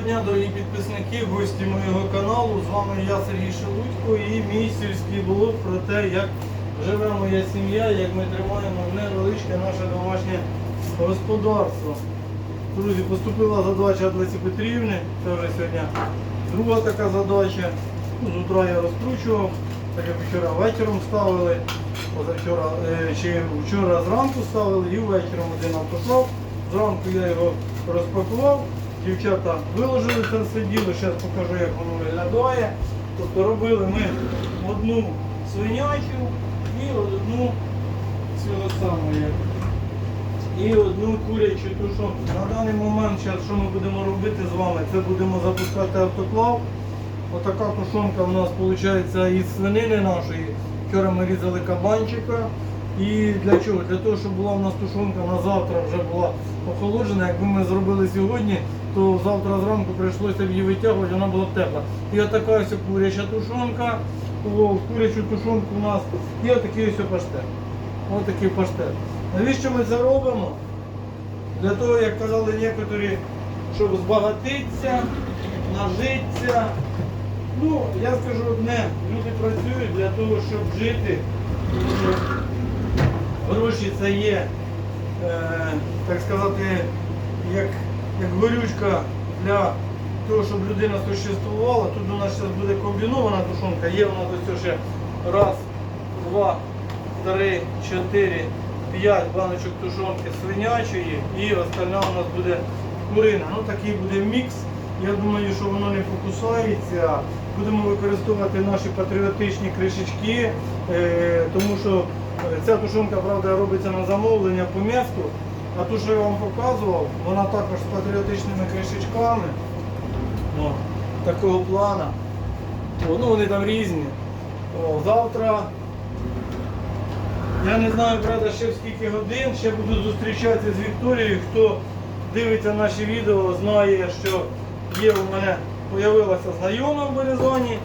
Доброго дня, дорогі підписники, гості моєго каналу. З вами я Сергій Шелудько і мій сільський блог про те, як живе моя сім'я, як ми тримаємо невеличке наше домашнє господарство. Друзі, поступила задача від Петрівни, це вже сьогодні друга така задача. Ну, З утра я розкручував, так як вчора вечором ставили, позавчора е, чи вчора зранку ставили і ввечері один автоклав. Зранку я його розпакував, дівчата виложили це все зараз покажу, як воно виглядає. Тобто робили ми одну свинячу і одну цього самого. І одну курячу тушонку. На даний момент, зараз, що ми будемо робити з вами, це будемо запускати автоклав. Отака тушонка у нас виходить із свинини нашої. Вчора ми різали кабанчика. І для чого? Для того, щоб була у нас тушонка на завтра вже була охолоджена. Якби ми зробили сьогодні, то завтра зранку прийшлося б її витягувати, вона була б тепла. І отака ось куряча тушонка. О, курячу тушонку у нас. І отакий ось паштет. Ось такий паштет. Навіщо ми це робимо? Для того, як казали некоторі, щоб збагатитися, нажитися. Ну, я скажу одне, люди працюють для того, щоб жити. Гроші це є, е, так сказати, як, як горючка для того, щоб людина существувала. Тут у нас зараз буде комбінована тушонка, є у нас ось ще раз, два, три, чотири, п'ять баночок тушонки свинячої і остальна у нас буде курина. Ну такий буде мікс. Я думаю, що воно не покусається. Будемо використовувати наші патріотичні кришечки, е, тому що е, ця тушонка, правда, робиться на замовлення по місту. А ту, що я вам показував, вона також з патріотичними кришечками. О, такого плана. О, ну вони там різні. О, завтра я не знаю, правда, ще в скільки годин, ще буду зустрічатися з Вікторією. Хто дивиться наші відео, знає, що є у мене появилася знайома в Березані.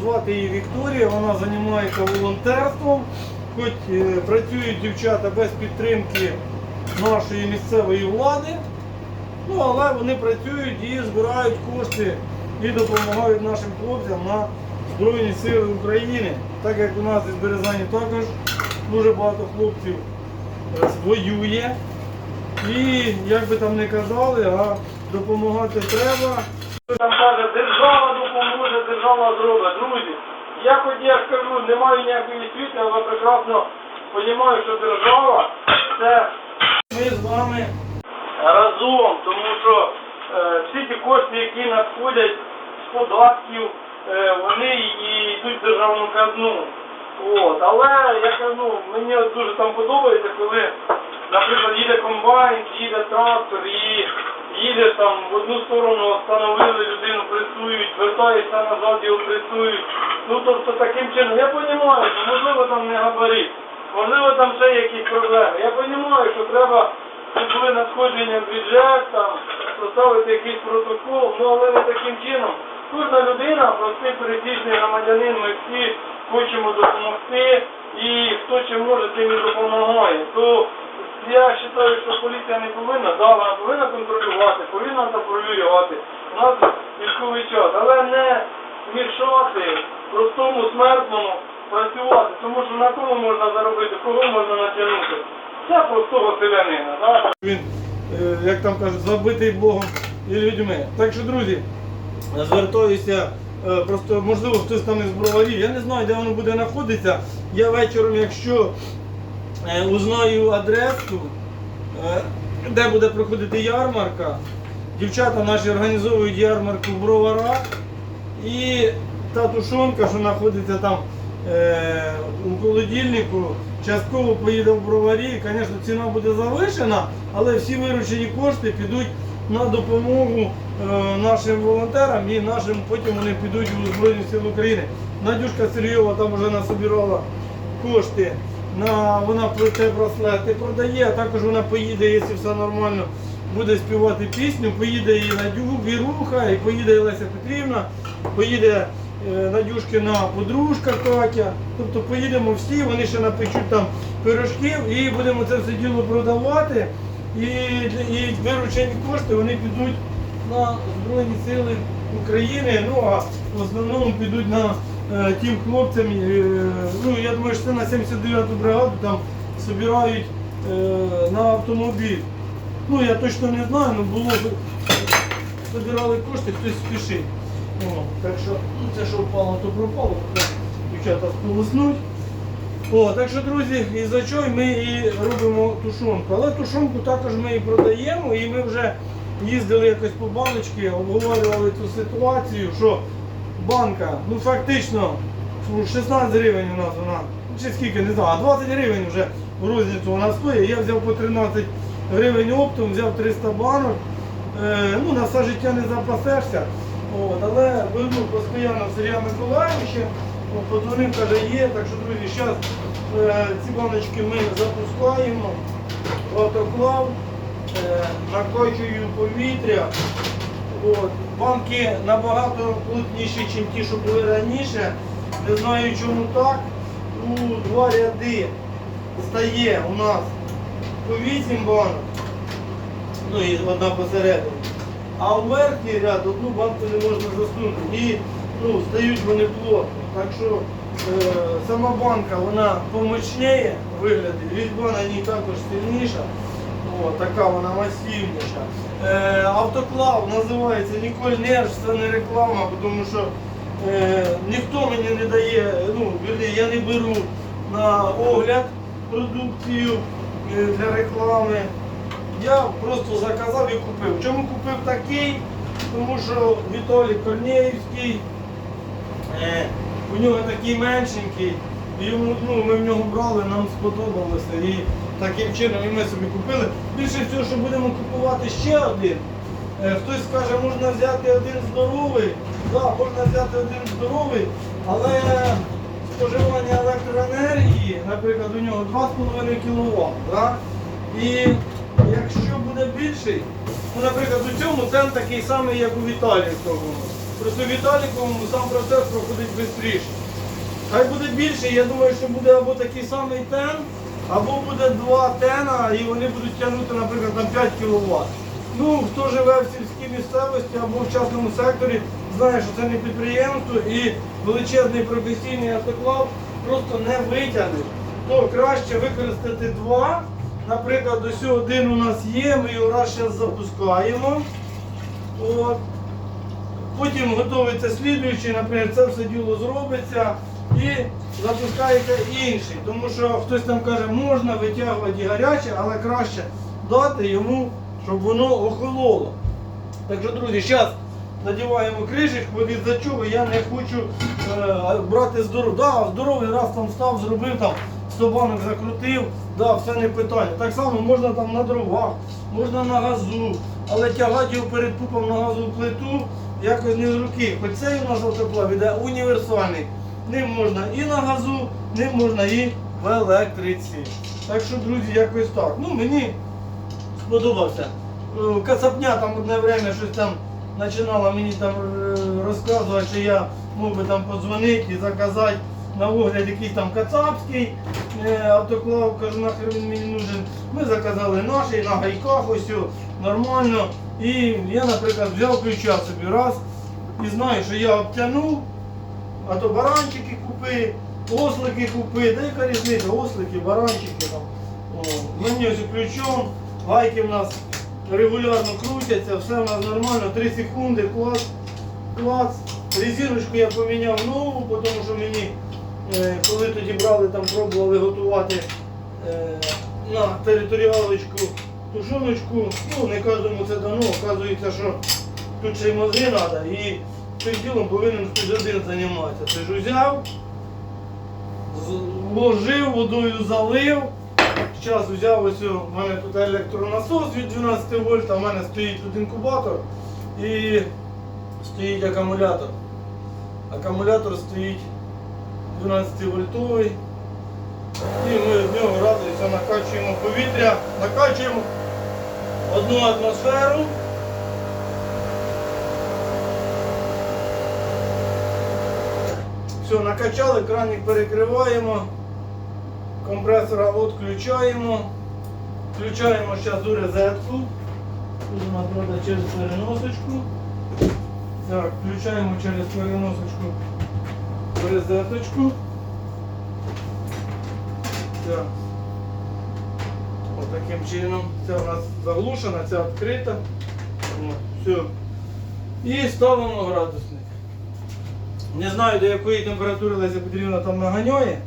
Звати її Вікторія, вона займається волонтерством. Хоч е, працюють дівчата без підтримки нашої місцевої влади, ну але вони працюють і збирають кошти і допомагають нашим хлопцям на Збройні Сили України. Так як у нас із Березані також дуже багато хлопців е, воює. І як би там не казали, а допомагати треба. Там каже, держава допоможе, держава зробить. Друзі, я хоч я скажу, не маю ніякої освіти, але прекрасно розумію, що держава це ми з вами разом, тому що е, всі ті кошти, які надходять з податків, е, вони і йдуть в державну казну. От. Але я кажу, мені дуже там подобається, коли, наприклад, їде комбайн, їде трактор і їде там в одну сторону, встановили людину, пресують, вертається назад, його пресують. Ну тобто таким чином, я розумію, що можливо там не габарит, можливо там ще якісь проблеми. Я розумію, що треба, щоб були надходження в бюджет, там, составити якийсь протокол, ну але не таким чином. Кожна людина, простий пересічний громадянин, ми всі хочемо допомогти, і хто чим може, тим і допомагає. То я вважаю, що поліція не повинна, да, вона повинна контролювати, повинна контролювати. У нас військовий час, але не мішати простому смертному працювати, тому що на кого можна заробити, кого можна натягнути. Це простого селянина. Да? Він, е, як там кажуть, забитий Богом і людьми. Так що, друзі, звертаюся. е, Просто можливо хтось там із броварів. Я не знаю, де воно буде знаходитися. Я вечором, якщо е, узнаю адресу, де буде проходити ярмарка. Дівчата наші організовують ярмарку в броварах. І та тушонка, що знаходиться там у холодильнику, частково поїде в броварі. Звісно, ціна буде завишена, але всі виручені кошти підуть на допомогу е, нашим волонтерам і нашим потім вони підуть у Збройні Сили України. Надюшка Сергійова там вже насобирала кошти. На, вона плете браслети продає, а також вона поїде, якщо все нормально, буде співати пісню, поїде і Надю, Віруха, і поїде і Леся Петрівна, поїде е, Надюшкина подружка Катя. Тобто поїдемо всі, вони ще напечуть там пирожків і будемо це все діло продавати. І, і виручені кошти вони підуть на Збройні Сили України. Ну а в основному підуть на е, тим хлопцям. е, ну я думаю, що це на 79-ту бригаду там збирають е, на автомобіль. Ну я точно не знаю, але було б збирали кошти, хтось спішить. О, так що ну, це що впало, то пропало. Дівчата сполоснуть. О, так що, друзі, і за чого ми і робимо тушонку. Але тушонку також ми і продаємо, і ми вже їздили якось по баночки, обговорювали цю ситуацію, що банка, ну фактично, 16 гривень у нас вона, чи скільки, не знаю, а 20 гривень вже в розницю вона стоїть. Я взяв по 13 гривень оптом, взяв 300 банок. Е, ну, на все життя не запасешся. От, але беру постійно Сергія Миколаївича, О, подзвонив, каже, є. Так що, друзі, зараз е, ці баночки ми запускаємо в автоклав, е, накачую повітря. От. Банки набагато плотніші, ніж ті, що були раніше. Не знаю чому так. У два ряди стає у нас по 8 банок ну і одна посередині. А у верхній ряд одну банку не можна засунути. І ну, стають вони плотно. Так що е, сама банка вона помощніє в вигляді, різьба на ній також сильніша. О, така вона масивніша. Е, автоклав називається Ніколь Нерж, це не реклама, тому що е, ніхто мені не дає, ну, вірні, я не беру на огляд продукцію е, для реклами. Я просто заказав і купив. Чому купив такий? Тому що Віталій Корнеївський, е, у нього такий меншенький, йому, ну, ми в нього брали, нам сподобалося. І таким чином і ми собі купили. Більше всього, що будемо купувати ще один. Е, Хтось скаже, можна взяти один здоровий. Да, можна взяти один здоровий, але споживання електроенергії, наприклад, у нього 2,5 кВт. Да? І буде більший, ну, наприклад, у цьому цен такий самий, як у Віталіковому. Просто у Віталіковому сам процес проходить швидше. Хай буде більше, я думаю, що буде або такий самий тен, або буде два тена, і вони будуть тягнути, наприклад, на 5 кВт. Ну, хто живе в сільській місцевості або в частному секторі, знає, що це не підприємство і величезний професійний автоклав просто не витягне. То краще використати два. Наприклад, ось один у нас є, ми його раз зараз запускаємо. От. Потім готується слідуючий, наприклад, це все діло зробиться і запускається інший. Тому що хтось там каже, можна витягувати гаряче, але краще дати йому, щоб воно охололо. Так що, друзі, зараз надіваємо кришечку, від за чого я не хочу е, брати здоровий. Да, здоровий раз там став, зробив там 100 банок закрутив, да, все не питання. Так само можна там на дровах, можна на газу, але тягати його перед пупом на газову плиту якось не з руки. Хоч цей у нас автоплав іде універсальний. Ним можна і на газу, ним можна і в електриці. Так що, друзі, якось так. Ну, мені сподобався. Е, Кацапня там одне время щось там починала мені там е, розказувати, що я мог би там подзвонити і заказати на огляд якийсь там кацапський е, автоклав, кажу, нахер він мені нужен. Ми заказали наш на гайках, ось нормально. І я, наприклад, взяв ключа собі раз і знаю, що я обтягнув, а то баранчики купи, ослики купи, де яка різниця, ослики, баранчики там. О, мені ось ключом, гайки в нас регулярно крутяться, все в нас нормально, 3 секунди, клас, клас. Резиночку я поміняв нову, тому що мені, коли тоді брали, там пробували готувати е, на територіалочку тушоночку, ну не кожному це дано, оказується, що тут ще й мозги треба і цим ділом повинен хтось один займатися. Ти ж взяв, з- вложив, водою залив. Зараз взяв ось у мене тут електронасос від 12 вольт, а в мене стоїть тут інкубатор і стоїть акумулятор. Акумулятор стоїть 12 вольтовий. І ми з нього радуємося, накачуємо повітря, накачуємо одну атмосферу. Все, накачали, краник перекриваємо, компресора відключаємо, включаємо зараз у розетку. Нас правда через переносочку. Так, включаємо через переносочку розеточку. Так. Ось таким чином. Це у нас заглушена, це відкрита. Все. І ставимо градусник. Не знаю до якої температури Леся Петрівна там наганяє.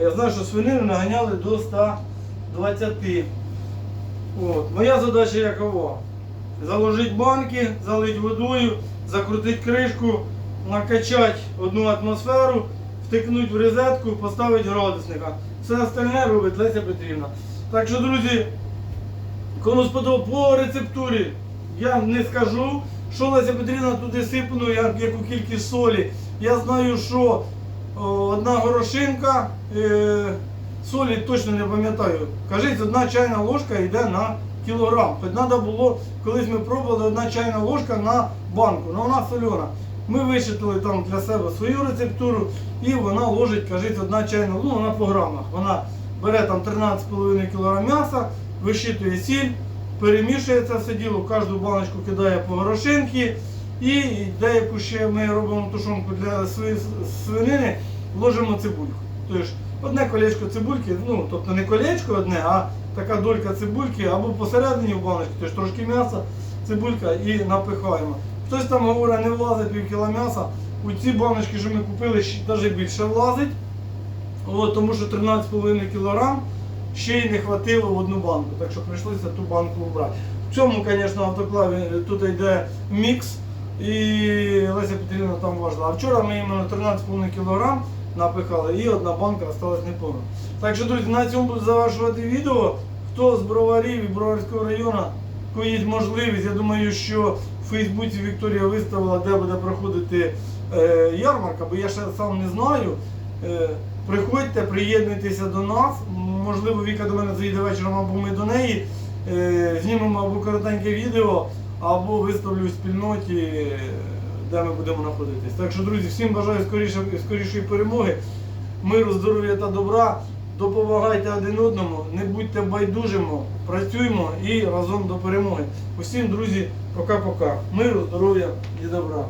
Я знаю, що свинину наганяли до 120. От. Моя задача якова? Заложити банки, залити водою, закрутити кришку, накачати одну атмосферу, втикнути в розетку, поставити градусника. Все остальне робить Леся Петрівна. Так що, друзі, кому сподобав по рецептурі, я не скажу, що Леся Петрівна туди сипнула, як- яку кількість солі. Я знаю, що о, одна горошинка, е, солі точно не пам'ятаю. Кажіть, одна чайна ложка йде на кілограм. Хоч треба було, колись ми пробували одна чайна ложка на банку, але вона сольона. Ми вичитали там для себе свою рецептуру і вона ложить, кажіть, одна чайна, ну вона по грамах. Вона бере там 13,5 кг м'яса, вищитує сіль, перемішує це все діло, кожну баночку кидає по горошинки. І деяку ще ми робимо тушонку для свинини, ложимо цибульку. Тобто одне колечко цибульки, ну тобто не колечко одне, а така долька цибульки або посередині в баночку, тобто трошки м'яса, цибулька і напихаємо. Хтось там говорить, не влазить пів кіла м'яса. У ці баночки, що ми купили, навіть більше влазить. От, тому що 13,5 кг ще й не хватило в одну банку, так що прийшлося ту банку обрати. В цьому, звісно, автоклаві тут йде мікс і Леся Петрівна там важила. А вчора ми іменно 13,5 кг напихали і одна банка залишилась неповна. Так що, друзі, на цьому буду завершувати відео. Хто з броварів і броварського району, є можливість, я думаю, що в Фейсбуці Вікторія виставила, де буде проходити е, ярмарка, бо я ще сам не знаю. Е, приходьте, приєднуйтеся до нас. Можливо, Віка до мене заїде вечором, або ми до неї. Е, знімемо або коротеньке відео, або виставлю в спільноті, е, де ми будемо знаходитись. Так що, друзі, всім бажаю скоріше, скорішої перемоги, миру, здоров'я та добра. Допомагайте один одному, не будьте байдужими, працюємо і разом до перемоги. Усім, друзі, пока-пока. Миру, здоров'я і добра.